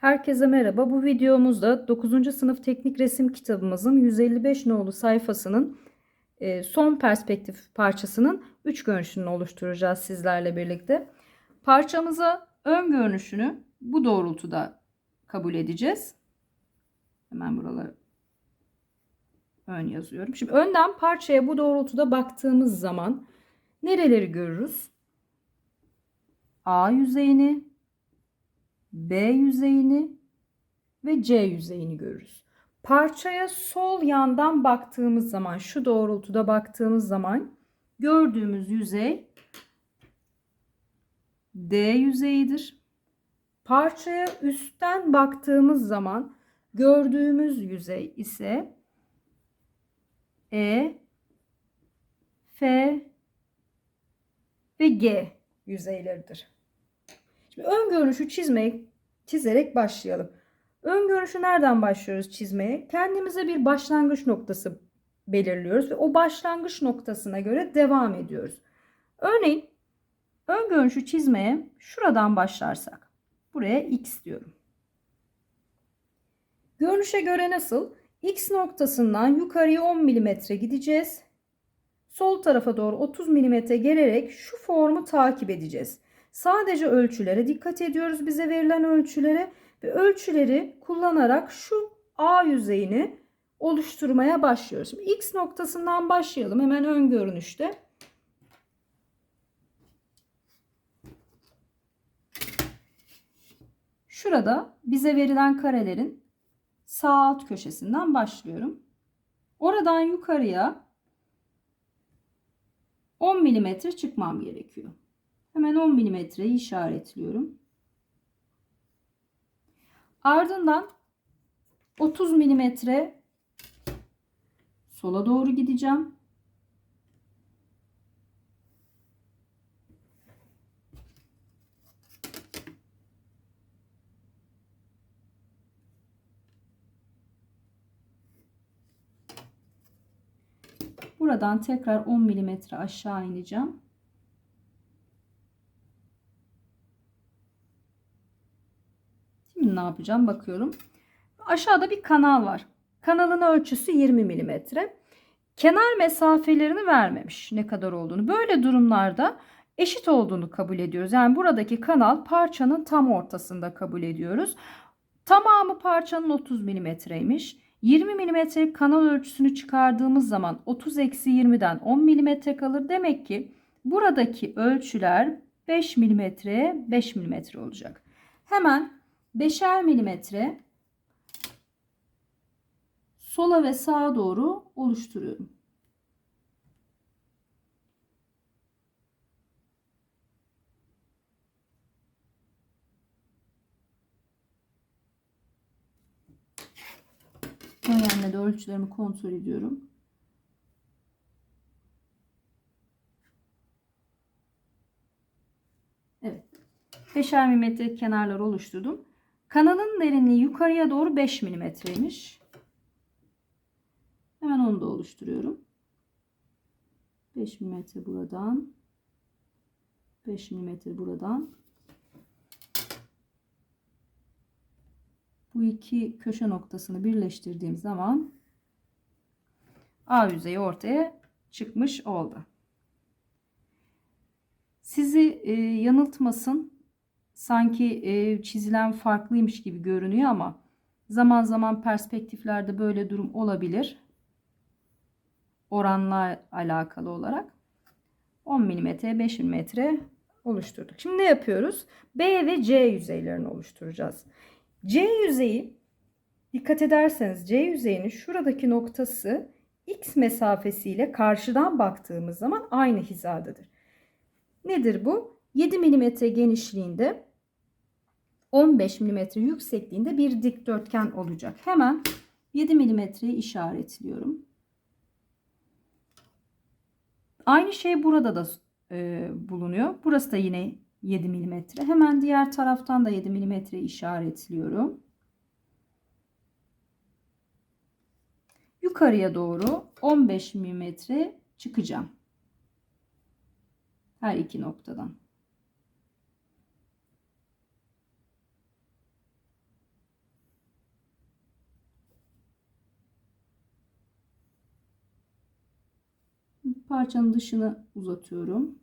Herkese merhaba. Bu videomuzda 9. sınıf teknik resim kitabımızın 155 nolu sayfasının e, son perspektif parçasının 3 görünüşünü oluşturacağız sizlerle birlikte. Parçamıza ön görünüşünü bu doğrultuda kabul edeceğiz. Hemen buraları ön yazıyorum. Şimdi önden parçaya bu doğrultuda baktığımız zaman nereleri görürüz? A yüzeyini, B yüzeyini ve C yüzeyini görürüz. Parçaya sol yandan baktığımız zaman, şu doğrultuda baktığımız zaman gördüğümüz yüzey D yüzeyidir. Parçaya üstten baktığımız zaman gördüğümüz yüzey ise E, F ve G yüzeyleridir. Şimdi ön görünüşü çizmeye çizerek başlayalım. Ön görünüşü nereden başlıyoruz çizmeye? Kendimize bir başlangıç noktası belirliyoruz ve o başlangıç noktasına göre devam ediyoruz. Örneğin ön görünüşü çizmeye şuradan başlarsak buraya x diyorum. Görünüşe göre nasıl? X noktasından yukarıya 10 mm gideceğiz. Sol tarafa doğru 30 mm gelerek şu formu takip edeceğiz. Sadece ölçülere dikkat ediyoruz bize verilen ölçülere ve ölçüleri kullanarak şu A yüzeyini oluşturmaya başlıyoruz. Şimdi X noktasından başlayalım hemen ön görünüşte. Şurada bize verilen karelerin sağ alt köşesinden başlıyorum. Oradan yukarıya 10 mm çıkmam gerekiyor. Hemen 10 milimetreyi işaretliyorum. Ardından 30 milimetre sola doğru gideceğim. Buradan tekrar 10 milimetre aşağı ineceğim. Şimdi ne yapacağım bakıyorum. Aşağıda bir kanal var. Kanalın ölçüsü 20 milimetre. Kenar mesafelerini vermemiş ne kadar olduğunu. Böyle durumlarda eşit olduğunu kabul ediyoruz. Yani buradaki kanal parçanın tam ortasında kabul ediyoruz. Tamamı parçanın 30 milimetreymiş. 20 milimetrelik kanal ölçüsünü çıkardığımız zaman 30 eksi 20'den 10 milimetre kalır. Demek ki buradaki ölçüler 5 milimetreye 5 milimetre olacak. Hemen 5'er milimetre sola ve sağa doğru oluşturuyorum. Önemli de ölçülerimi kontrol ediyorum. Evet. 5'er milimetre kenarlar oluşturdum. Kanalın derinliği yukarıya doğru 5 milimetreymiş. Hemen onu da oluşturuyorum. 5 milimetre buradan. 5 milimetre buradan. Bu iki köşe noktasını birleştirdiğim zaman A yüzeyi ortaya çıkmış oldu. Sizi e, yanıltmasın sanki e, çizilen farklıymış gibi görünüyor ama zaman zaman perspektiflerde böyle durum olabilir. Oranla alakalı olarak 10 mm 5 mm oluşturduk. Şimdi ne yapıyoruz? B ve C yüzeylerini oluşturacağız. C yüzeyi dikkat ederseniz C yüzeyinin şuradaki noktası x mesafesiyle karşıdan baktığımız zaman aynı hizadadır. Nedir bu? 7 mm genişliğinde 15 mm yüksekliğinde bir dikdörtgen olacak. Hemen 7 mm'yi işaretliyorum. Aynı şey burada da e, bulunuyor. Burası da yine 7 mm. Hemen diğer taraftan da 7 mm işaretliyorum. Yukarıya doğru 15 mm çıkacağım. Her iki noktadan. Parçanın dışını uzatıyorum.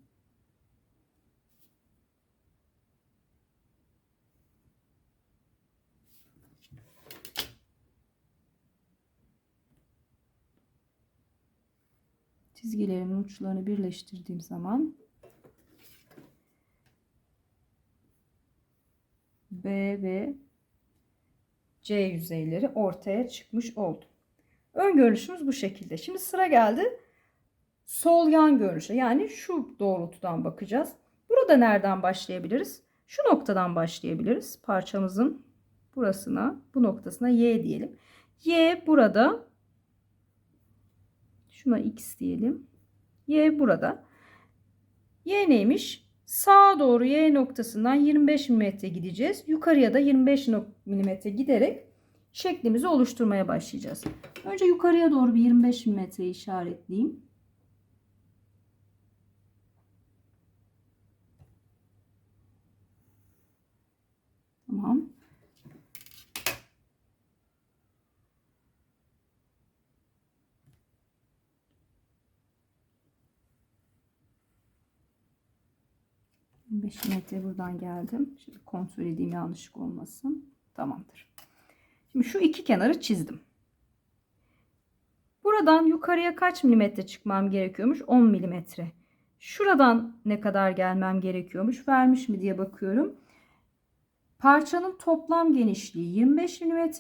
Çizgilerimin uçlarını birleştirdiğim zaman B ve C yüzeyleri ortaya çıkmış oldu. Ön görünüşümüz bu şekilde. Şimdi sıra geldi sol yan görünüşe. Yani şu doğrultudan bakacağız. Burada nereden başlayabiliriz? Şu noktadan başlayabiliriz. Parçamızın burasına, bu noktasına Y diyelim. Y burada. Şuna X diyelim. Y burada. Y neymiş? Sağa doğru Y noktasından 25 mm gideceğiz. Yukarıya da 25 mm giderek şeklimizi oluşturmaya başlayacağız. Önce yukarıya doğru bir 25 mm işaretleyeyim. Tamam. Metre buradan geldim. Şimdi kontrol edeyim yanlışlık olmasın. Tamamdır. Şimdi şu iki kenarı çizdim. Buradan yukarıya kaç milimetre çıkmam gerekiyormuş? 10 milimetre. Şuradan ne kadar gelmem gerekiyormuş? Vermiş mi diye bakıyorum. Parçanın toplam genişliği 25 mm.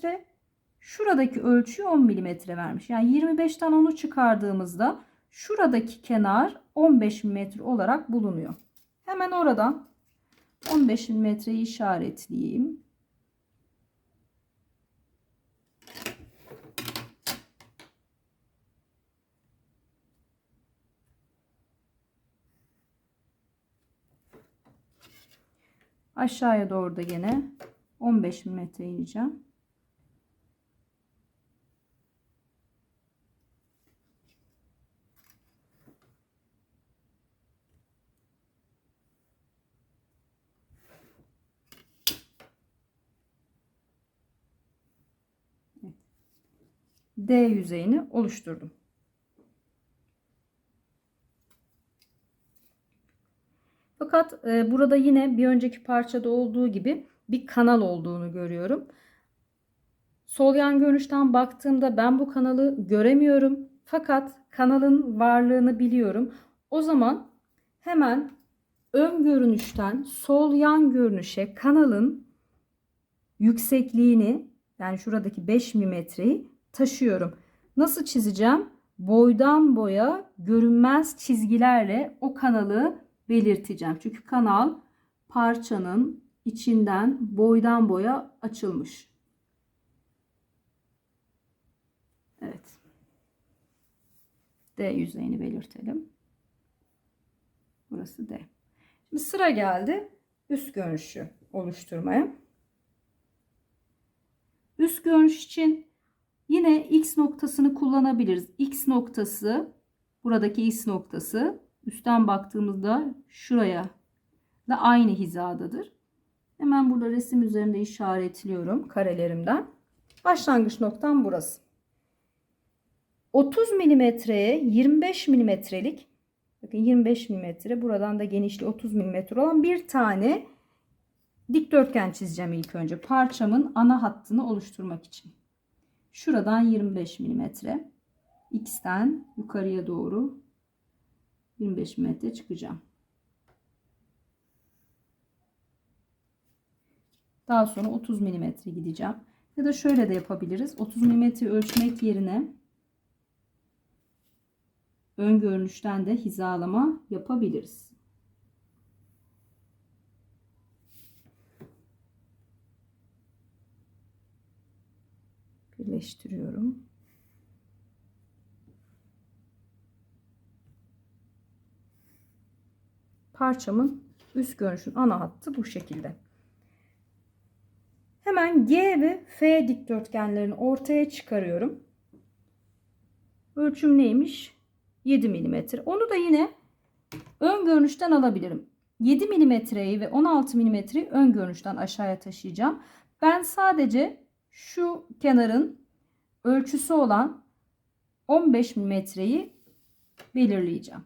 Şuradaki ölçüyü 10 mm vermiş. Yani 25'ten 10'u çıkardığımızda şuradaki kenar 15 mm olarak bulunuyor. Hemen oradan 15 mm'yi işaretleyeyim. Aşağıya doğru da gene 15 metre ineceğim. D yüzeyini oluşturdum. Fakat e, burada yine bir önceki parçada olduğu gibi bir kanal olduğunu görüyorum. Sol yan görünüşten baktığımda ben bu kanalı göremiyorum. Fakat kanalın varlığını biliyorum. O zaman hemen ön görünüşten sol yan görünüşe kanalın yüksekliğini yani şuradaki 5 milimetreyi taşıyorum. Nasıl çizeceğim? Boydan boya görünmez çizgilerle o kanalı belirteceğim. Çünkü kanal parçanın içinden boydan boya açılmış. Evet. D yüzeyini belirtelim. Burası D. Şimdi sıra geldi üst görünüşü oluşturmaya. Üst görünüş için yine X noktasını kullanabiliriz. X noktası buradaki X noktası üstten baktığımızda şuraya da aynı hizadadır. Hemen burada resim üzerinde işaretliyorum karelerimden. Başlangıç noktam burası. 30 milimetreye 25 milimetrelik bakın 25 milimetre buradan da genişliği 30 milimetre olan bir tane dikdörtgen çizeceğim ilk önce parçamın ana hattını oluşturmak için. Şuradan 25 milimetre x'ten yukarıya doğru 25 metre çıkacağım. Daha sonra 30 milimetre gideceğim. Ya da şöyle de yapabiliriz. 30 milimetre ölçmek yerine ön görünüşten de hizalama yapabiliriz. Birleştiriyorum. Parçamın üst görünüşün ana hattı bu şekilde. Hemen G ve F dikdörtgenlerini ortaya çıkarıyorum. Ölçüm neymiş? 7 mm. Onu da yine ön görünüşten alabilirim. 7 mm'yi ve 16 mm'yi ön görünüşten aşağıya taşıyacağım. Ben sadece şu kenarın ölçüsü olan 15 mm'yi belirleyeceğim.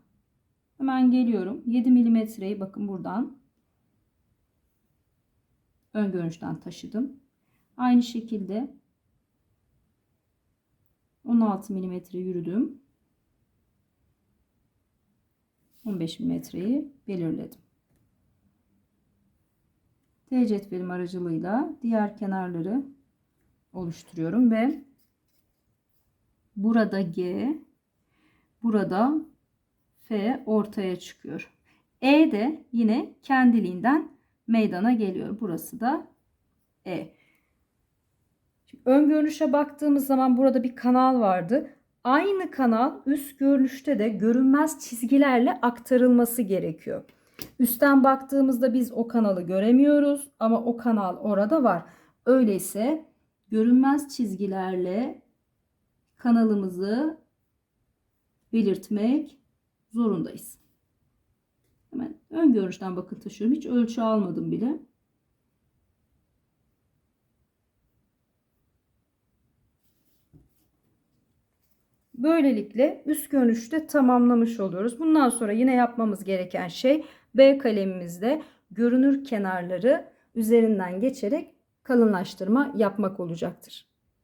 Hemen geliyorum. 7 milimetreyi bakın buradan ön görünüşten taşıdım. Aynı şekilde 16 milimetre yürüdüm. 15 milimetreyi belirledim. T cetvelim aracılığıyla diğer kenarları oluşturuyorum ve burada G, burada F ortaya çıkıyor. E de yine kendiliğinden meydana geliyor. Burası da E. Şimdi ön görünüşe baktığımız zaman burada bir kanal vardı. Aynı kanal üst görünüşte de görünmez çizgilerle aktarılması gerekiyor. Üstten baktığımızda biz o kanalı göremiyoruz ama o kanal orada var. Öyleyse görünmez çizgilerle kanalımızı belirtmek zorundayız. Hemen ön görünüşten bakın taşıyorum. Hiç ölçü almadım bile. Böylelikle üst görünüşte tamamlamış oluyoruz. Bundan sonra yine yapmamız gereken şey B kalemimizde görünür kenarları üzerinden geçerek kalınlaştırma yapmak olacaktır.